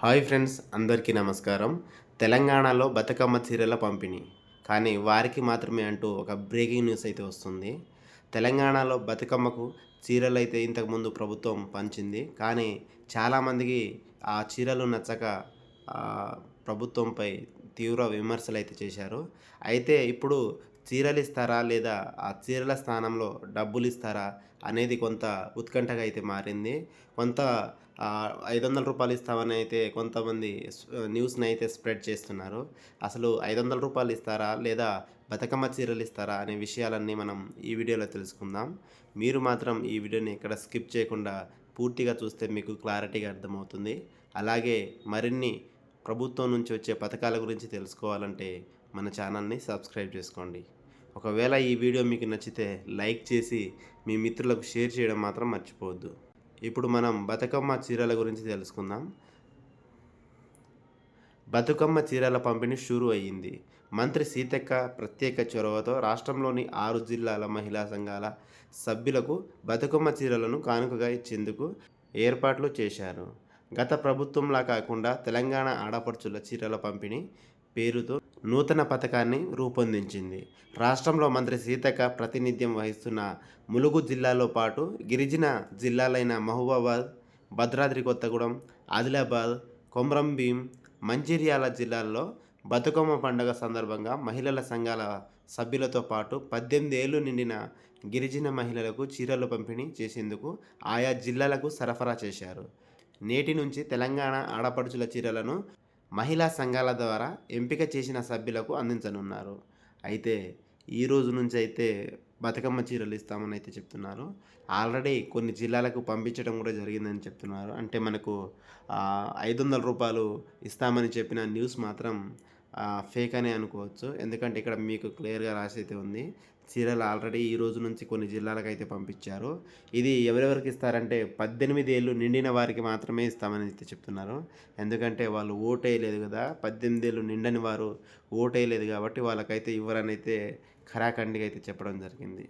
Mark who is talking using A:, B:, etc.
A: Hi friends అందరికీ నమస్కారం. తెలంగాణలో బతుకమ్మ చీరల పంపిణీ. కానీ వారికి మాత్రమే అంటూ ఒక బ్రేకింగ్ న్యూస్ అయితే వస్తుంది. తెలంగాణలో బతుకమ్మకు చీరలు అయితే ఇంతకుముందు ప్రభుత్వం పంచింది. కానీ చాలామందికి ఆ చీరలు నచ్చక ప్రభుత్వంపై తీవ్ర విమర్శలు అయితే చేశారు. అయితే ఇప్పుడు చీరలు ఇస్తారా లేదా ఆ చీరల స్థానంలో డబ్బులు ఇస్తారా అనేది కొంత ఉత్కంఠగా అయితే మారింది. కొంత ఐదు వందల రూపాయలు ఇస్తామని అయితే కొంతమంది న్యూస్ని అయితే స్ప్రెడ్ చేస్తున్నారు. అసలు ఐదు వందల రూపాయలు ఇస్తారా లేదా బతుకమ్మ చీరలు ఇస్తారా అనే విషయాలన్నీ మనం ఈ వీడియోలో తెలుసుకుందాం. మీరు మాత్రం ఈ వీడియోని ఇక్కడ స్కిప్ చేయకుండా పూర్తిగా చూస్తే మీకు క్లారిటీగా అర్థమవుతుంది. అలాగే మరిన్ని ప్రభుత్వం నుంచి వచ్చే పథకాల గురించి తెలుసుకోవాలంటే మన ఛానల్ని సబ్స్క్రైబ్ చేసుకోండి. ఒకవేళ ఈ వీడియో మీకు నచ్చితే లైక్ చేసి మీ మిత్రులకు షేర్ చేయడం మాత్రం మర్చిపోవద్దు. ఇప్పుడు మనం బతుకమ్మ చీరల గురించి తెలుసుకుందాం. బతుకమ్మ చీరల పంపిణీ షురు అయ్యింది. మంత్రి సీతక్క ప్రత్యేక చొరవతో రాష్ట్రంలోని ఆరు జిల్లాల మహిళా సంఘాల సభ్యులకు బతుకమ్మ చీరలను కానుకగా ఇచ్చేందుకు ఏర్పాట్లు చేశారు. గత ప్రభుత్వంలా కాకుండా తెలంగాణ ఆడపడుచుల చీరల పంపిణీ పేరుతో నూతన పథకాన్ని రూపొందించింది. రాష్ట్రంలో మంత్రి సీతక్క ప్రాతినిధ్యం వహిస్తున్న ములుగు జిల్లాలో పాటు గిరిజన జిల్లాలైన మహబూబాబాద్ భద్రాద్రి కొత్తగూడెం ఆదిలాబాద్ కొమరంభీం మంచిర్యాల జిల్లాల్లో బతుకమ్మ పండుగ సందర్భంగా మహిళల సంఘాల సభ్యులతో పాటు పద్దెనిమిది ఏళ్ళు నిండిన గిరిజన మహిళలకు చీరలు పంపిణీ చేసేందుకు ఆయా జిల్లాలకు సరఫరా చేశారు. నేటి నుంచి తెలంగాణ ఆడపడుచుల చీరలను మహిళా సంఘాల ద్వారా ఎంపిక చేసిన సభ్యులకు అందించనున్నారు. అయితే ఈ రోజు నుంచి అయితే బతుకమ్మ చీరలు ఇస్తామని అయితే చెప్తున్నారు. ఆల్రెడీ కొన్ని జిల్లాలకు పంపించడం కూడా జరిగిందని చెప్తున్నారు. అంటే మనకు ఐదు వందల రూపాయలు ఇస్తామని చెప్పిన న్యూస్ మాత్రం ఫేక్ అనే అనుకోవచ్చు. ఎందుకంటే ఇక్కడ మీకు క్లియర్గా రాసి అయితే ఉంది. చీరలు ఆల్రెడీ ఈ రోజు నుంచి కొన్ని జిల్లాలకు అయితే పంపించారు. ఇది ఎవరెవరికి ఇస్తారంటే పద్దెనిమిది ఏళ్ళు నిండిన వారికి మాత్రమే ఇస్తామని అయితే చెప్తున్నారు. ఎందుకంటే వాళ్ళు ఓటేయలేదు కదా. పద్దెనిమిది ఏళ్ళు నిండని వారు ఓటేయలేదు కాబట్టి వాళ్ళకైతే ఇవ్వరని అయితే ఖరాఖండిగా అయితే చెప్పడం జరిగింది.